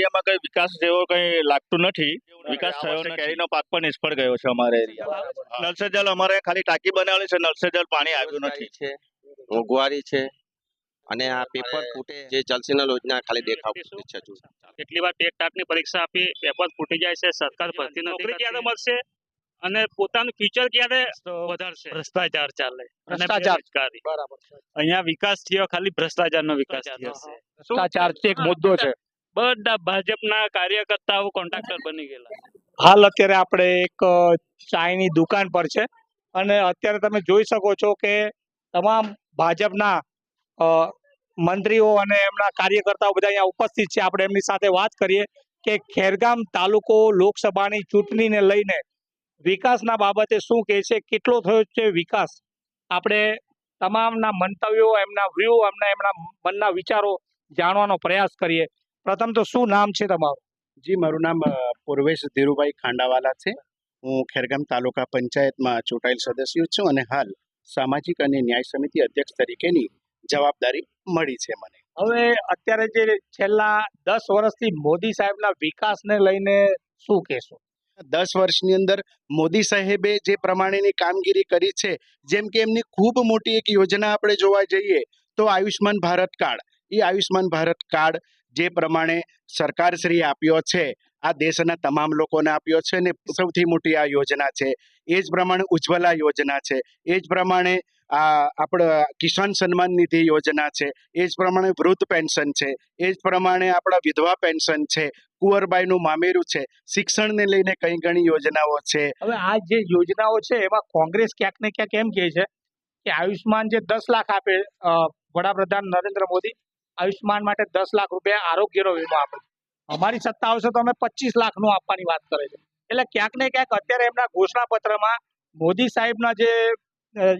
એરિયામાં કઈ વિકાસ જેવો કઈ લાગતું નથી વિકાસ થયો કેરીનો પાક પણ નિષ્ફળ ગયો છે અમારે એરિયામાં. નલ જલ અમારે ખાલી ટાંકી બનાવેલી છે નલ જલ પાણી આવ્યું નથી. મોંઘવારી છે અને આ પેપર ફૂટે જે જલસીના યોજના ખાલી દેખાવ છે કેટલી વાર ટેટ ટાટની પરીક્ષા આપી પેપર ફૂટી જાય છે સરકાર ભરતી નોકરી ક્યારે મળશે? અને પોતાનું ફ્યુચર ક્યારે વધારશે? ભ્રષ્ટાચાર ચાલે. ભ્રષ્ટાચાર. બરાબર અહીંયા વિકાસ થયો ખાલી ભ્રષ્ટાચારનો વિકાસ થયો છે. ભ્રષ્ટાચાર એક મુદ્દો છે. બધા ભાજપના કાર્યકર્તાઓ કોન્ટ્રાક્ટર બની ગયેલા હાલ અત્યારે આપણે એક ચાયની દુકાન પર છે. અને અત્યારે તમે જોઈ શકો છો કે તમામ ભાજપના મંત્રીઓ અને એમના કાર્યકર્તાઓ બધા અહીંયા ઉપસ્થિત છે. આપણે એમની સાથે વાત કરીએ કે ખેરગામ તાલુકો લોકસભાની ચૂંટણીને લઈને વિકાસના બાબતે શું કહે છે, કેટલો થયો છે વિકાસ? આપણે તમામના મંતવ્યો, એમના વ્યૂ, એમના એમના મનના વિચારો જાણવાનો પ્રયાસ કરીએ. પ્રથમ તો શું નામ છે તમારું? જી મારું નામ પૂર્વેશ ધીરુભાઈ ખાંડાવાલા છે. હું ખેરગામ તાલુકા પંચાયતમાં ચૂંટાયેલ સદસ્ય છું અને હાલ સામાજિક અને ન્યાય સમિતિ અધ્યક્ષ તરીકેની જવાબદારી મળી છે મને. હવે અત્યારે જે છેલ્લા દસ વર્ષથી મોદી સાહેબના વિકાસને લઈને શું કહેશો? દસ વર્ષની અંદર મોદી સાહેબે જે પ્રમાણેની કામગીરી કરી છે જેમ કે એમની ખૂબ મોટી એક યોજના આપણે જોવા જઈએ તો આયુષ્માન ભારત કાર્ડ. એ આયુષ્માન ભારત કાર્ડ જે પ્રમાણે સરકારશ્રીએ આપ્યો છે, આ દેશના તમામ લોકોને આપ્યો છે અને સૌથી મોટી આ યોજના છે. એ જ પ્રમાણે ઉજ્જવલા યોજના છે. એ જ પ્રમાણે આ આપણા કિસાન સન્માન નિધિ યોજના છે. એ જ પ્રમાણે વૃદ્ધ પેન્શન છે. એ જ પ્રમાણે આપણા વિધવા પેન્શન છે. કુંવરબાઈનું મામેરું છે. શિક્ષણને લઈને કઈ ઘણી યોજનાઓ છે. હવે આ જે યોજનાઓ છે, એમાં કોંગ્રેસ ક્યાંક ને ક્યાંક એમ કહે છે કે આયુષ્માન જે દસ લાખ આપે વડાપ્રધાન નરેન્દ્ર મોદી આયુષ્માન માટે દસ લાખ રૂપિયા આરોગ્યનો વીમો આપે અમારી સત્તા આવશે તો અમે પચીસ લાખનું આપવાની વાત કરે છે. એટલે ક્યાંક ને ક્યાંક અત્યારે એમના ઘોષણાપત્રમાં મોદી સાહેબના જે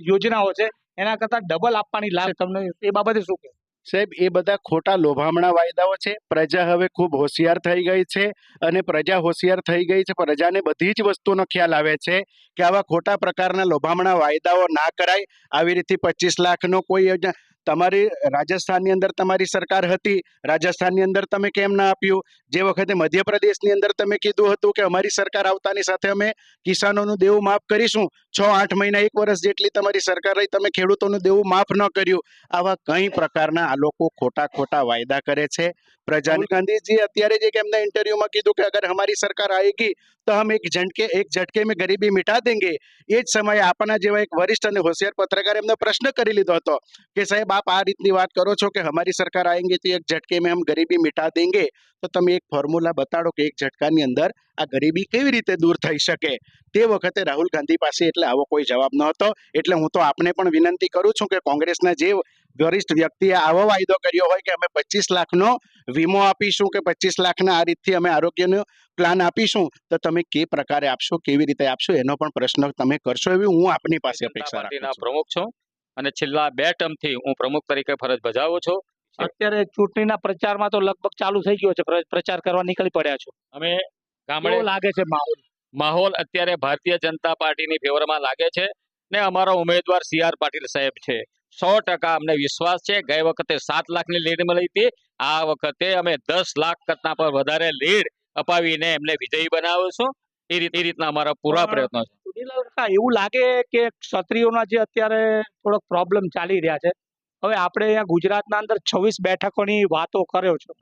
યોજનાઓ છે, એના કરતાં ડબલ આપવાની લાભ તમને એ બાબતે શું કહે સાહેબ, એ બધા ખોટા લોભામણા વાયદાઓ છે. પ્રજા હવે ખૂબ હોશિયાર થઈ ગઈ છે અને પ્રજા હોશિયાર થઈ ગઈ છે. પ્રજાને બધી જ વસ્તુનો ખ્યાલ આવે છે કે આવા ખોટા પ્રકારના લોભામણા વાયદાઓ ના કરાય. આવી રીતે પચીસ લાખનો કોઈ યોજના તમારી રાજસ્થાનની અંદર તમારી સરકાર હતી, રાજસ્થાનની અંદર તમે કેમ ના આપ્યું? જે વખતે મધ્યપ્રદેશની અંદર તમે કીધું હતું કે અમારી સરકાર આવતાની સાથે અમે કિસાનોનું દેવું માફ કરીશું છ આઠ મહિના એક વર્ષ જેટલી તમારી સરકાર રહી તમે ખેડૂતોનું દેવું માફ ન કર્યું. આવા કઈ પ્રકારના આ લોકો ખોટા ખોટા વાયદા કરે છે. પ્રજાની ગાંધીજી અત્યારે જે એમના ઇન્ટરવ્યુમાં કીધું કે અગર અમારી સરકાર આવેગી તો હમ એક ઝટકે એક ઝટકે મેં ગરીબી મીટા દેંગે. એ જ સમયે આપણા જેવા એક વરિષ્ઠ અને હોશિયાર પત્રકાર એમનો પ્રશ્ન કરી લીધો હતો કે સાહેબ આપ આ રીતની વાત કરો છો કે અમારી સરકાર આવેંગે તો એક ઝટકે મેં હમ ગરીબી મીટા દેંગે. તો તમે એક ફોર્મ્યુલા બતાડો કે એક ઝટકાની અંદર આ ગરીબી કેવી રીતે દૂર થઈ શકે? તે વખતે રાહુલ ગાંધી પાસે એટલે આવો કોઈ જવાબ ન હતો એટલે હું તો આપને પણ વિનંતી કરું છું કે કોંગ્રેસના જે વરિષ્ઠ વ્યક્તિએ આવો વાયદો કર્યો હોય કે અમે પચીસ લાખનો વીમો આપીશું કે પચીસ લાખના આ રીતથી અમે આરોગ્યનો પ્લાન આપીશું તો તમે કે પ્રકારે આપશો કેવી રીતે આપશો એનો પણ પ્રશ્ન તમે કરશો એવી હું આપની પાસે અપેક્ષા રાખું પ્રમુખ છું અને છેલ્લા બે ટર્મથી હું પ્રમુખ તરીકે ફરજ બજાવું છું. અત્યારે ચૂંટણીના પ્રચારમાં તો લગભગ ચાલુ થઈ ગયો છે. પ્રચાર કરવા નીકળી પડ્યા છો. અમે ગામડે લાગે છે માહોલ? માહોલ અત્યારે ભારતીય જનતા પાર્ટીની ફેવરમાં લાગે છે ને અમારો ઉમેદવાર સી આર પાટીલ સાહેબ છે. સો ટકા અમને વિશ્વાસ છે. ગઈ વખતે સાત લાખની લીડ મળી હતી. આ વખતે અમે દસ લાખ કરતા પર વધારે લીડ અપાવીને એમને વિજયી બનાવીશું. એ રીતે એ રીતના અમારા પૂરા પ્રયત્નો છે. એવું લાગે કે ક્ષત્રિયોના જે અત્યારે થોડોક પ્રોબ્લેમ ચાલી રહ્યા છે. હવે આપણે અહીંયા ગુજરાતના અંદર છવ્વીસ બેઠકોની વાતો કર્યો છો.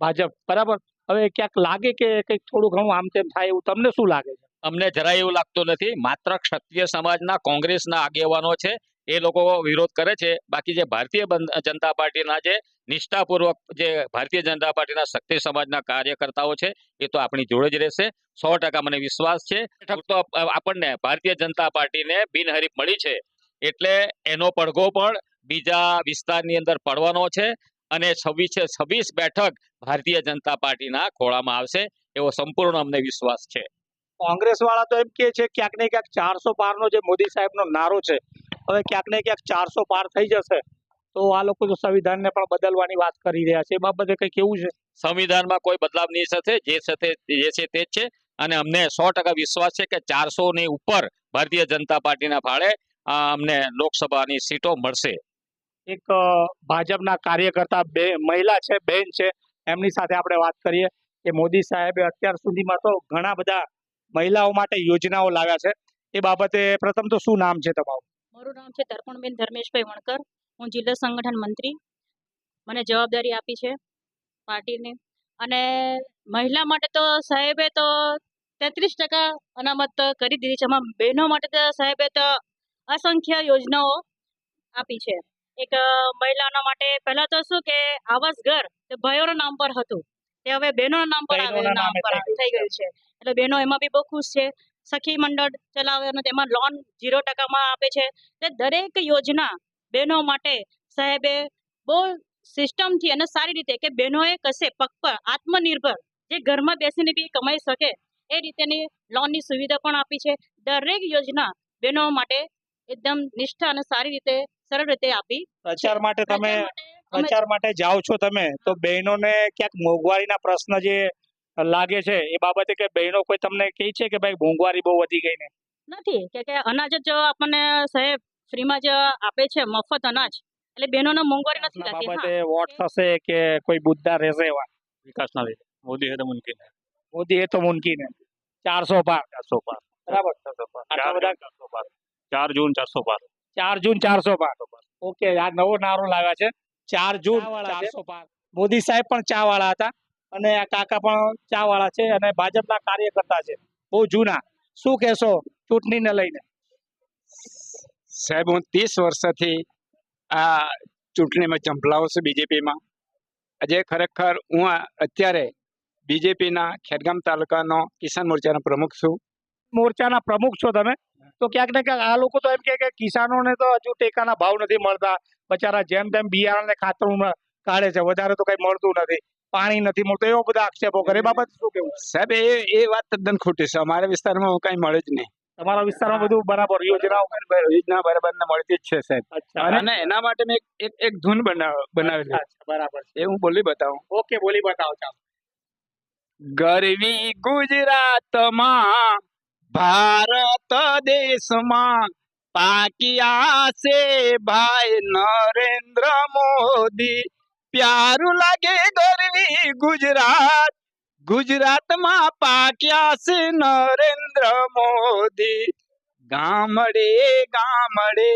ભાજપ બરાબર? હવે ક્યાંક લાગે કે કંઈક થોડું ઘણું આમ તેમ થાય એવું તમને શું લાગે છે? અમને જરાય એવું લાગતું નથી. માત્ર ક્ષત્રિય સમાજના કોંગ્રેસના આગેવાનો છે. એ લોકો વિરોધ કરે છે. બાકી જે ભારતીય જનતા પાર્ટીના જે નિષ્ઠાપૂર્વક જે ભારતીય જનતા પાર્ટીના શક્તિ સમાજના કાર્યકર્તાઓ છે, એ તો આપણી જોડે જ રહેશે. સો મને વિશ્વાસ છે. આપણને ભારતીય જનતા પાર્ટીને બિનહરીફ મળી છે. એટલે એનો પડઘો પણ બીજા વિસ્તારની અંદર પડવાનો છે. અને છવ્વીસે છવ્વીસ બેઠક ભારતીય જનતા પાર્ટીના ખોળામાં આવશે એવો સંપૂર્ણ અમને વિશ્વાસ છે. કોંગ્રેસ વાળા તો એમ કે છે ક્યાંક ને ક્યાંક ચારસો પારનો જે મોદી સાહેબનો નારો છે હવે ક્યાંક ને ક્યાંક ચારસો પાર થઈ જશે. તો આ લોકો તો સંવિધાનને પણ બદલવાની વાત કરી રહ્યા છે. એ બાબતે કંઈ કેવું છે? સંવિધાનમાં કોઈ બદલાવ નહીં થશે જે સાથે જે છે તે જ છે. અને અમને સો ટકા વિશ્વાસ છે કે ચારસો ની ઉપર ભારતીય જનતા પાર્ટીના ફાળે અમને લોકસભાની સીટો મળશે. એક ભાજપના કાર્યકર્તા બે, મહિલા છે, બેન છે, એમની સાથે આપણે વાત કરીએ કે મોદી સાહેબે અત્યાર સુધીમાં તો ઘણા બધા મહિલાઓ માટે યોજનાઓ લાવ્યા છે. એ બાબતે પ્રથમ તો શું નામ છે તમારું? મારું નામ છે તર્પણબેન ધર્મેશભાઈ વણકર. હું જિલ્લા સંગઠન મંત્રી. મને જવાબદારી આપી છે પાર્ટીની. અને મહિલા માટે તો સાહેબે તો તેત્રીસ ટકા અનામત કરી દીધી છે. એમાં બહેનો માટે તો સાહેબે તો અસંખ્ય યોજનાઓ આપી છે. એક મહિલાના માટે પહેલા તો શું કે આવાસ ઘર ભાઈઓના નામ પર હતું. તે હવે બહેનોના નામ પર નામ પર થઈ ગયું છે. એટલે બહેનો એમાં બી બહુ ખુશ છે. સખી મંડળ ચલાવે અને તેમાં લોન ઝીરો ટકામાં આપે છે. એટલે દરેક યોજના બહેનો માટે સાહેબે બહુ સિસ્ટમથી અને સારી રીતે કે બહેનોએ કશે પગ પર આત્મનિર્ભર જે ઘરમાં બેસીને બી કમાઈ શકે એ રીતેની લોનની સુવિધા પણ આપી છે. દરેક યોજના બહેનો માટે એકદમ નિષ્ઠા અને સારી રીતે સરળ રીતે આપી. પ્રચાર માટે તમે પ્રચાર માટે જાઓ છો તમે તો બહેનોને ક્યાંક મોંઘવારીના પ્રશ્ન જે લાગે છે એ બાબતે કે બહેનો કોઈ તમને કહે છે કે ભાઈ મોંઘવારી બહુ વધી ગઈ ને? નથી કે કે અનાજ જ આપણને સાહેબ ફ્રીમાં જ આપે છે મફત અનાજ. એટલે બહેનોને મોંઘવારી નથી આ બાબતે વોટ થશે કે કોઈ મુદ્દા રહેશે એવા? વિકાસના લીધે. મોદી હે તો મુમકિન હે મોદી એ તો મુમકિન હે ચારસો પાર. ચારસો પાર. બરાબર. ચારસો પાર. ચાર જૂન ચારસો પાર. ચાર જૂન ચારસો પાંચ ઓકે આ નવો નારો લાવ્યા છે. ચાર જૂન ચારસો મોદી સાહેબ પણ ચા વાળા હતા અને આ કાકા પણ ચા વાળા છે અને ભાજપના કાર્યકર્તા છે. બહુ જૂના. શું કહેશો ચૂંટણીને લઈને? સાહેબ હું ત્રીસ વર્ષથી આ ચૂંટણીમાં ચંપલાવું છું બીજેપીમાં. આજે ખરેખર હું અત્યારે બીજેપીના ખેડગામ તાલુકાનો કિસાન મોરચાના પ્રમુખ છું. મોરચાના પ્રમુખ છો તમે? તો ક્યાંક ને ક્યાંક આ લોકો તો એમ કે કિસાનોને તો હજુ ટેકાના ભાવ નથી મળતા. બચારા જેમ તેમ બિયારણ ને ખાતર કાઢે છે. વધારે તો કઈ મળતું નથી. પાણી નથી મળતું. એવો બધા આક્ષેપો કરે. બાબત શું કેવું સાહેબ એ એ વાત તદ્દન ખોટી છે. અમારા વિસ્તારમાં કઈ મળે જ નહીં. તમારા વિસ્તારમાં બધું બરાબર? યોજનાઓ યોજના બરાબર મળતી જ છે સાહેબ. અને એના માટે મેં એક- એક ધૂન બનાવ બનાવેલી. બરાબર એ હું બોલી બતાવું. ઓકે બોલી બતાવો ચાલો. ગરવી ગુજરાતમાં ભારત દેશમાં પાકિયા છે ભાઈ નરેન્દ્ર મોદી. પ્યારું લાગે ગરવી ગુજરાત. ગુજરાતમાં પાક્યા છે નરેન્દ્ર મોદી. ગામડે ગામડે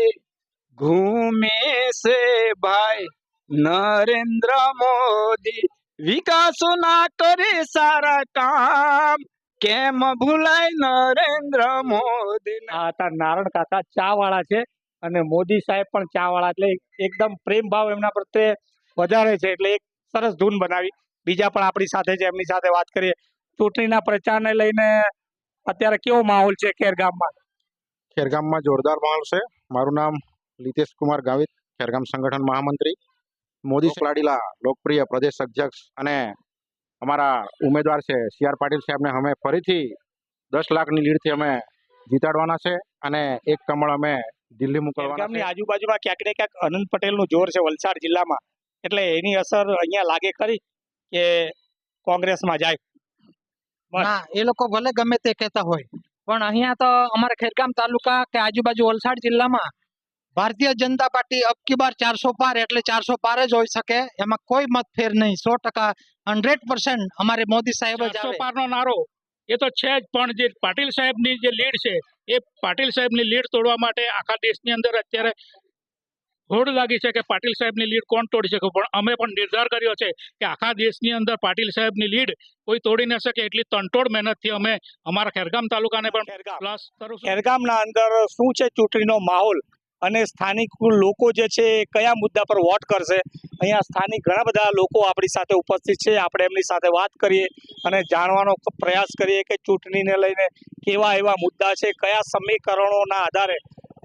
ઘૂમે છે ભાઈ નરેન્દ્ર મોદી. વિકાસો ના કરે સારા કામ. કેમ ભૂલાય નરેન્દ્ર મોદી આ હતા નારણ કાકા ચા વાળા છે અને મોદી સાહેબ પણ ચા વાળા એટલે એકદમ પ્રેમ ભાવ એમના પ્રત્યે વધારે છે એટલે એક સરસ ધૂન બનાવી. બીજા પણ આપણી સાથે છે એમની સાથે વાત કરીએ. ચૂંટણીના પ્રચારને લઈને અત્યારે કેવો માહોલ છે ખેરગામમાં? ખેરગામમાં જોરદાર માહોલ છે. મારું નામ લીતેશ કુમાર ગાવિત ખેરગામ સંગઠન મહામંત્રી. મોદી લાડીલા લોકપ્રિય પ્રદેશ અધ્યક્ષ અને અમારા ઉમેદવાર છે સી આર પાટીલ સાહેબને અમે ફરીથી દસ લાખની લીડથી અમે જીતાડવાના છે અને એક કમળ અમે દિલ્હી મોકલવાના છે. આજુબાજુમાં ક્યાંક ને ક્યાંક અનંત પટેલનું જોર છે વલસાડ જિલ્લામાં. એટલે એની અસર અહીંયા લાગે ખરી કે કોંગ્રેસમાં જાય? બસ. ના એ લોકો ભલે ગમે તે કહેતા હોય પણ અહીંયા તો અમારા ખેરગામ તાલુકા કે આજુબાજુ વલસાડ જિલ્લામાં ભારતીય જનતા પાર્ટી અબકી બાર ચારસો પાર એટલે ચારસો પાર જ હોઈ શકે. એમાં કોઈ મત ફેર નહીં. સો ટકા હંડ્રેડ પર્સન્ટ અમારે મોદી સાહેબ જ ચારસો પારનો નારો. એ તો છે જ પણ જે પાટીલ સાહેબની જે લીડ છે એ પાટીલ સાહેબની લીડ તોડવા માટે આખા દેશની અંદર અત્યારે હોડ લાગી છે કે પાટીલ સાહેબની લીડ કોણ તોડી શકે? પણ અમે પણ નિર્ધાર કર્યો છે કે આખા દેશની અંદર પાટીલ સાહેબની લીડ કોઈ તોડી ન શકે. એટલી તંટોડ મહેનતથી અમે અમારા ખેરગામ તાલુકાને પણ ખેરગામ. પ્લસ ખેરગામના અંદર શું છે ચૂંટણીનો માહોલ? અને સ્થાનિક લોકો જે છે એ કયા મુદ્દા પર વોટ કરશે? અહીંયા સ્થાનિક ઘણા બધા લોકો આપણી સાથે ઉપસ્થિત છે. આપણે એમની સાથે વાત કરીએ અને જાણવાનો પ્રયાસ કરીએ કે ચૂંટણીને લઈને કેવા એવા મુદ્દા છે કયા સમીકરણોના આધારે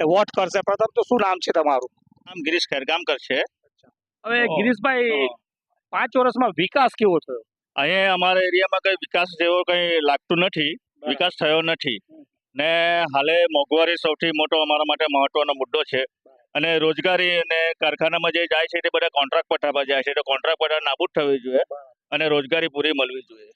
એ વોટ કરશે. પ્રથમ તો શું નામ છે તમારું? નામ ગિરીશ ખેરગામકર છે. હવે ગિરીશભાઈ પાંચ વર્ષમાં વિકાસ કેવો થયો? અહીંયા અમારા એરિયામાં કઈ વિકાસ જેવો કઈ લાગતું નથી. વિકાસ થયો નથી. ને હાલે મોંઘવારી સૌથી મોટો અમારા માટે મહત્વનો મુદ્દો છે. અને રોજગારી અને કારખાનામાં જે જાય છે તે બધા કોન્ટ્રાક્ટ પટ્ટા જાય છે. તો કોન્ટ્રાક્ટ પટ્ટા નાબૂદ થવી જોઈએ અને રોજગારી પૂરી મળવી જોઈએ.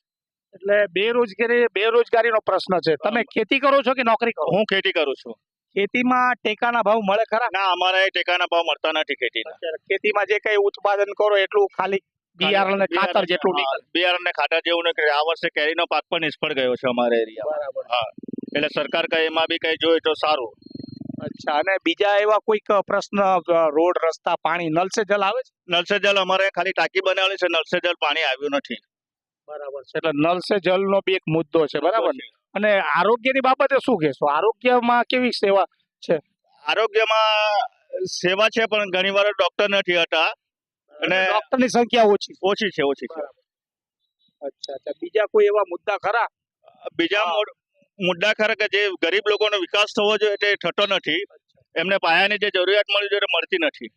એટલે બેરોજગારી બેરોજગારીનો પ્રશ્ન છે. તમે ખેતી કરો છો કે નોકરી કરો? હું ખેતી કરું છું. ખેતીમાં ટેકાના ભાવ મળે ખરા? ના અમારે ટેકાના ભાવ મળતા નથી ખેતીના. ખેતીમાં જે કઈ ઉત્પાદન કરો એટલું ખાલી બિયારણ ખાતર જેટલું બિયારણ ને ખાતર જેવું આ વર્ષે કેરીનો પાક પણ નિષ્ફળ ગયો છે અમારા એરિયા બરાબર. હા. એટલે સરકાર કઈ એમાં બી કઈ જોઈએ તો સારું. અચ્છા અને બીજા એવા કોઈક પ્રશ્ન રોડ રસ્તા પાણી નલ સે જલ આવે છે? સે જલ અમારે ખાલી ટાંકી બનાવેલી છે સે જલ પાણી આવ્યું નથી. બરાબર છે એટલે નલ સે જલ નો બી એક મુદ્દો છે બરાબર ને? અને આરોગ્યની બાબતે શું કહેશો? આરોગ્યમાં કેવી સેવા છે? આરોગ્યમાં સેવા છે પણ ઘણી વાર ડોક્ટર નથી હતા. અને ડોક્ટરની સંખ્યા ઓછી ઓછી છે ઓછી છે. અચ્છા અચ્છા બીજા કોઈ એવા મુદ્દા ખરા? બીજા મુદ્દા ખરા કે જે ગરીબ લોકોનો વિકાસ થવો જોઈએ તે થતો નથી. એમને પાયાની જે જરૂરિયાત મળી જોઈએ મળતી નથી.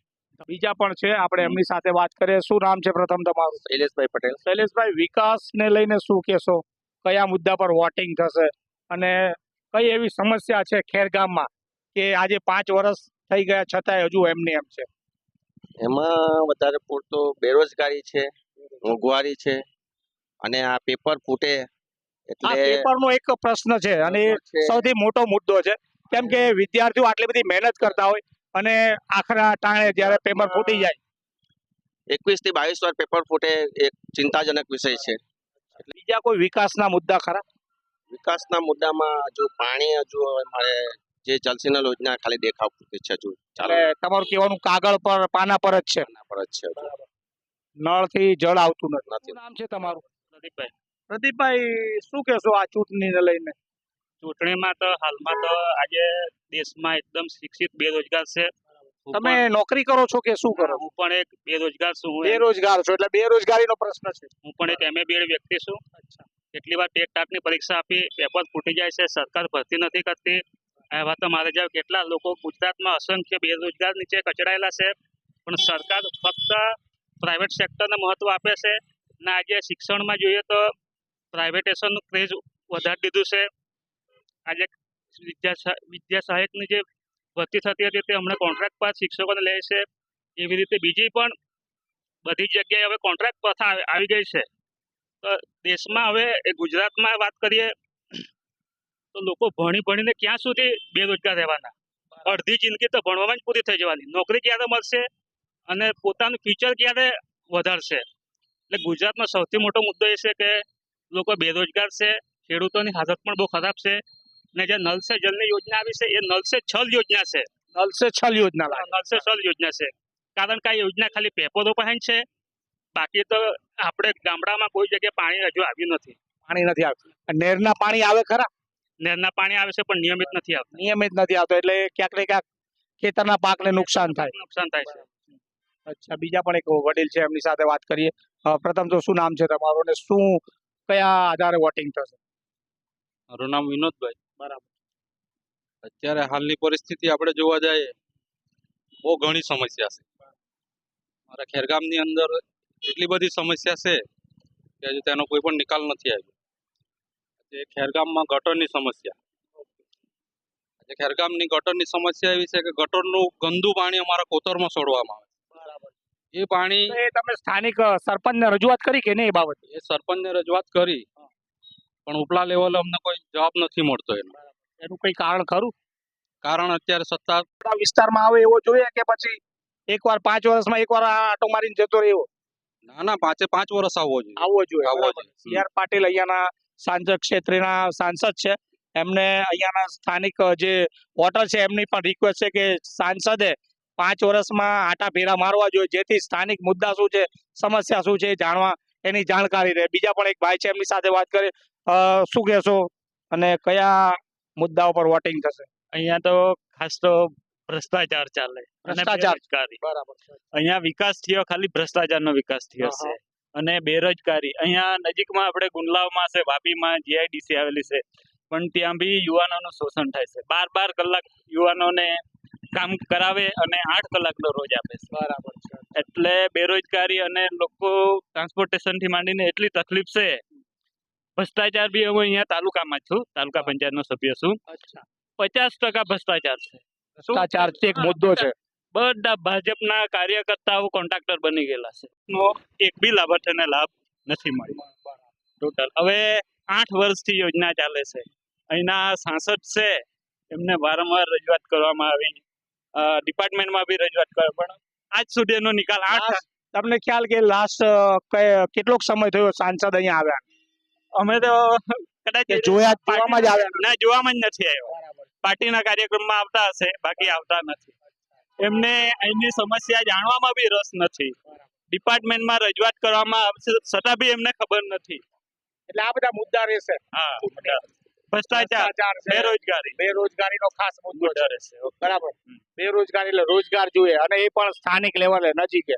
બીજા પણ છે આપણે એમની સાથે વાત કરીએ. શું નામ છે પ્રથમ તમારું? શૈલેષભાઈ પટેલ. શૈલેષભાઈ વિકાસને લઈને શું કહેશો? કયા મુદ્દા પર વોટિંગ થશે? અને કઈ એવી સમસ્યા છે ખેરગામમાં કે આજે પાંચ વર્ષ થઈ ગયા છતાંય હજુ એમને એમ છે? એમાં વધારે પૂરતો બેરોજગારી છે મોંઘવારી છે અને આ પેપર ફૂટે એટલે પેપરનો એક પ્રશ્ન છે અને સૌથી મોટો મુદ્દો છે. કેમ કે વિદ્યાર્થીઓ આટલી બધી મહેનત કરતા હોય અને આખરા ટાણે જ્યારે પેપર ફૂટી જાય. એકવીસથી બાવીસ વાર પેપર ફૂટે એક ચિંતાજનક વિષય છે. બીજા કોઈ વિકાસના મુદ્દા ખરા? વિકાસના મુદ્દામાં હજુ પાણી હજુ મારે જે જલસીના યોજના ખાલી દેખાવ પૂરતી છે હજુ. તમારું કહેવાનું કાગળ પર પાના પર જ છે. પર જ છે નળથી જળ આવતું નથી. નથી. નામ છે તમારું? પ્રદીપભાઈ. પ્રદીપભાઈ શું કહેશો આ ચૂંટણીને લઈને? ચૂંટણીમાં તો હાલમાં તો આજે દેશમાં એકદમ શિક્ષિત બેરોજગાર છે. તમે નોકરી કરો છો કે શું કરો? હું પણ એક બેરોજગાર છું બેરોજગાર છું એટલે બેરોજગારીનો પ્રશ્ન છે. હું પણ એક એમએ બીએડ વ્યક્તિ છું. કેટલી વાર ટેટ ટાટની પરીક્ષા આપી પેપર ફૂટી જાય છે સરકાર ભરતી નથી કરતી. એવા તો મારે જેવા કેટલા લોકો ગુજરાતમાં અસંખ્ય બેરોજગાર નીચે કચડાયેલા છે. પણ સરકાર ફક્ત પ્રાઇવેટ સેક્ટરને મહત્વ આપે છે. ને આજે શિક્ષણમાં જોઈએ તો પ્રાઇવેટેશનનું ક્રેઝ વધારી દીધું છે. આજે વિદ્યા વિદ્યા સહાયકની જે ભરતી થતી હતી, તે હમણાં કોન્ટ્રાક્ટ પર શિક્ષકોને લે છે. એવી રીતે બીજી પણ બધી જગ્યાએ હવે કોન્ટ્રાક્ટ પ્રથા આવી- ગઈ છે. તો દેશમાં હવે ગુજરાતમાં વાત કરીએ, તો લોકો ભણી ભણીને ક્યાં સુધી બેરોજગાર રહેવાના? અડધી જિંદગી તો ભણવામાં જ પૂરી થઈ જવાની. નોકરી ક્યારે મળશે અને પોતાનું ફ્યુચર ક્યારે વધારશે? એટલે ગુજરાતમાં સૌથી મોટો મુદ્દો એ છે કે લોકો બેરોજગાર છે ખેડૂતોની હાલત પણ બહુ ખરાબ છે ને જે નલ સે જલની યોજના આવી છે એ નલ સે છલ યોજના છે. નલ સે છલ યોજના નલ સે છલ યોજના છે. કારણ કે આ યોજના ખાલી પેપરો પહેન છે બાકી તો આપણે ગામડામાં કોઈ જગ્યાએ પાણી હજુ આવ્યું નથી. પાણી નથી આવતું. અને નહેરના પાણી આવે ખરા? નહેરના પાણી આવે છે પણ નિયમિત નથી આવતું. નિયમિત નથી આવતો એટલે ક્યાંક ને ક્યાંક ખેતરના પાકને નુકસાન થાય. નુકસાન થાય છે. અચ્છા બીજા પણ એક વડીલ છે એમની સાથે વાત કરીએ. પ્રથમ તો શું નામ છે તમારું અને શું કયા આધારે વોટિંગ થશે? મારું નામ વિનોદભાઈ. બરાબર. અત્યારે હાલની પરિસ્થિતિ આપણે જોવા જઈએ બહુ ઘણી સમસ્યા છે. મારા ખેરગામની અંદર એટલી બધી સમસ્યા છે કે હજુ તેનો કોઈ પણ નિકાલ નથી આવ્યો. જે ખેરગામમાં ગટરની સમસ્યા. જે ખેરગામની ગટરની સમસ્યા એવી છે કે ગટરનું ગંદુ પાણી અમારા કોતરમાં છોડવામાં આવે. એ પાણી એ તમે સ્થાનિક સરપંચને રજૂઆત કરી કે નહીં એ બાબતે? એ સરપંચને રજૂઆત કરી. પણ ઉપલા લેવલે અમને કોઈ જવાબ નથી મળતો એનો. એનું કઈ કારણ ખરું? કારણ અત્યારે સત્તા વિસ્તારમાં આવે એવો જોઈએ કે પછી એકવાર પાંચ વર્ષમાં એકવાર આટો મારીને જતો રહ્યો? ના ના પાંચે પાંચ વર્ષ આવવો જોઈએ. આવવો જોઈએ આવવો. જોઈએ. સી આર પાટીલ અહીંયાના સાંસદ ક્ષેત્રના સાંસદ છે. એમને અહીંયાના સ્થાનિક જે વોટર છે એમની પણ રિક્વેસ્ટ છે કે સાંસદે પાંચ વર્ષમાં આટા ફેરા મારવા જોઈએ. જેથી સ્થાનિક મુદ્દા શું છે સમસ્યા શું છે જાણવા એની જાણકારી રહે. બીજા પણ એક ભાઈ છે એમની સાથે વાત કરી. શું કહેશો? અને કયા મુદ્દાઓ પર વોટિંગ થશે? અહીંયા તો ખાસ તો ભ્રષ્ટાચાર ચાલે. અને બરાબર. અહીંયા વિકાસ થયો ખાલી ભ્રષ્ટાચારનો વિકાસ થયો છે. અને બેરોજગારી. અહીંયા નજીકમાં આપણે ગુંડલાવમાં છે વાપીમાં જીઆઈડીસી આવેલી છે. પણ ત્યાં બી યુવાનોનું શોષણ થાય છે. બાર બાર કલાક યુવાનોને કામ કરાવે અને આઠ કલાકનો રોજ આપે છે. બરાબર છે. એટલે બેરોજગારી અને લોકો ટ્રાન્સપોર્ટેશનથી માંડીને એટલી તકલીફ છે. ભ્રષ્ટાચાર બી હું અહીંયા તાલુકામાં છું તાલુકા પંચાયતનો સભ્ય છું. પચાસ ટકા ભ્રષ્ટાચાર છે. ભ્રષ્ટાચાર એક મુદ્દો છે. બધા ભાજપના કાર્યકર્તાઓ કોન્ટ્રાક્ટર બની ગયેલા છે. એક બી લાભાર્થીને લાભ નથી મળ્યો. ટોટલ હવે આઠ વર્ષથી યોજના ચાલે છે. અહીંના સાંસદ છે. એમને વારંવાર રજૂઆત કરવામાં આવી. ડિપાર્ટમેન્ટમાં બી રજૂઆત કરી પણ આજ સુધી એનો નિકાલ આઠ તમને ખ્યાલ કે લાસ્ટ કેટલોક સમય થયો સાંસદ અહીંયા આવ્યા? અમે તો કદાચ જોયા જોવામાં જ આવ્યા ના જોવામાં જ નથી આવ્યો. પાર્ટીના કાર્યક્રમમાં આવતા હશે બાકી આવતા નથી. એમને અહીંની સમસ્યા જાણવામાં બી રસ નથી. ડિપાર્ટમેન્ટમાં રજૂઆત કરવામાં આવશે છતાં બી એમને ખબર નથી. એટલે આ બધા મુદ્દા રહેશે. હા ભ્રષ્ટાચાર બેરોજગારી. બેરોજગારીનો ખાસ મુદ્દો છે. બરાબર. બેરોજગારી એટલે રોજગાર જોઈએ અને એ પણ સ્થાનિક લેવલે નજીકે.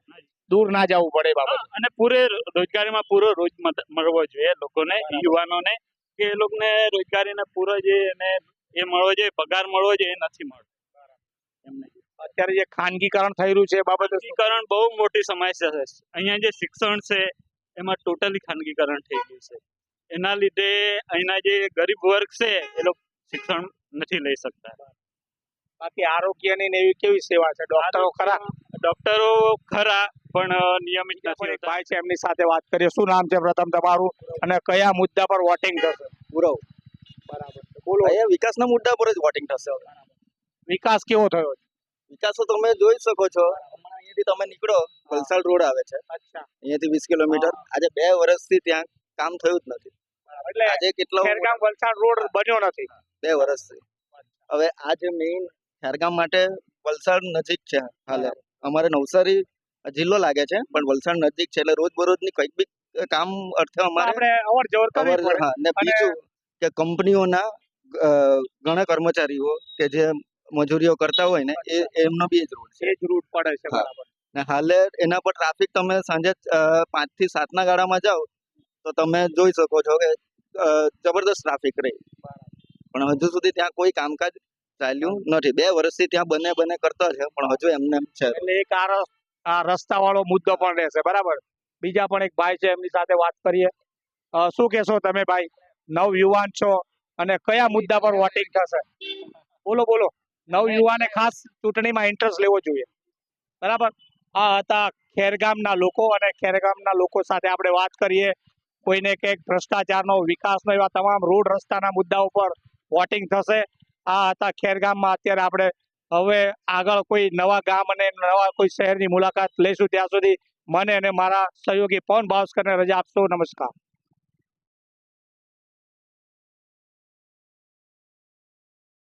દૂર ના જવું પડે બાબત. અને પૂરે રોજગારીમાં પૂરો રોજ મળવો જોઈએ લોકોને યુવાનોને કે એ લોકોને રોજગારીને પૂરો જે એ મળવો જોઈએ પગાર મળવો જોઈએ એ નથી મળતો. એમને અત્યારે જે ખાનગીકરણ થઈ રહ્યું છે બાબત ખાનગીકરણ બહુ મોટી સમસ્યા છે. અહીંયા જે શિક્ષણ છે એમાં ટોટલી ખાનગીકરણ થઈ ગયું છે. એના લીધે અહીંના જે ગરીબ વર્ગ છે એ લોકો શિક્ષણ નથી લઈ શકતા. બાકી આરોગ્યની ને એવી કેવી સેવા છે? ડોક્ટરો ખરા? ડોક્ટરો ખરા પણ નિયમિત નથી ભાઈ છે એમની સાથે વાત કરીએ. શું નામ છે પ્રથમ તમારું? અને કયા મુદ્દા પર વોટિંગ થશે? ગુરવ બરાબર બોલો. અહીંયા વિકાસના મુદ્દા પર જ વોટિંગ થશે વિકાસ કેવો થયો? છે વિકાસ તો તમે જોઈ શકો છો. અહીંયાથી તમે નીકળો વલસાડ રોડ આવે છે. અચ્છા. અહીંયાથી વીસ કિલોમીટર. આજે બે વર્ષથી ત્યાં કામ થયું જ નથી. એટલે આજે કેટલો ખેરગામ વલસાડ રોડ બન્યો નથી. બે વર્ષથી હવે આ જે મેઇન ખેરગામ માટે વલસાડ નજીક છે હાલે. અમારે નવસારી જિલ્લો લાગે છે પણ વલસાડ નજીક છે એટલે રોજ બરોજની કંઈક બી કામ અર્થે અમારે આપણે અવર જવર કરવી પડે. હા ને બીજું કે કંપનીઓના ઘણા કર્મચારીઓ કે જે મજૂરીઓ કરતા હોય ને એ એમનો બી એ જ રોડ છે. એ જ રૂટ પડે છે બરાબર. ને હાલે એના પર ટ્રાફિક તમે સાંજે પાંચથી સાતના ગાળામાં જાઓ તો તમે જોઈ શકો છો કે જબરદસ્ત ટ્રાફિક રહે. પણ હજુ સુધી ત્યાં કોઈ કામકાજ ચાલ્યું નથી. બે વર્ષથી ત્યાં બને બને કરતા છે, પણ હજુ એમને છે. એટલે એક આ રસ્તા વાળો મુદ્દો પણ રહેશે બરાબર? બીજા પણ એક ભાઈ છે, એમની સાથે વાત કરીએ. શું કહેશો તમે ભાઈ? નવ યુવાન છો અને કયા મુદ્દા પર વોટિંગ થશે? બોલો બોલો. નવ યુવાને ખાસ ચૂંટણીમાં ઇન્ટરેસ્ટ લેવો જોઈએ. બરાબર? આ હતા ખેરગામના લોકો અને ખેરગામના લોકો સાથે આપણે વાત કરીએ. કોઈને કંઈક ભ્રષ્ટાચારનો વિકાસનો એવા તમામ રોડ રસ્તાના મુદ્દાઓ પર વોટિંગ થશે. આ હતા ખેરગામમાં. અત્યારે આપણે હવે આગળ કોઈ નવા ગામ અને નવા કોઈ શહેરની મુલાકાત લઈશું. ત્યાં સુધી મને અને મારા સહયોગી પવન ભાસ્કરને રજા આપશો. નમસ્કાર.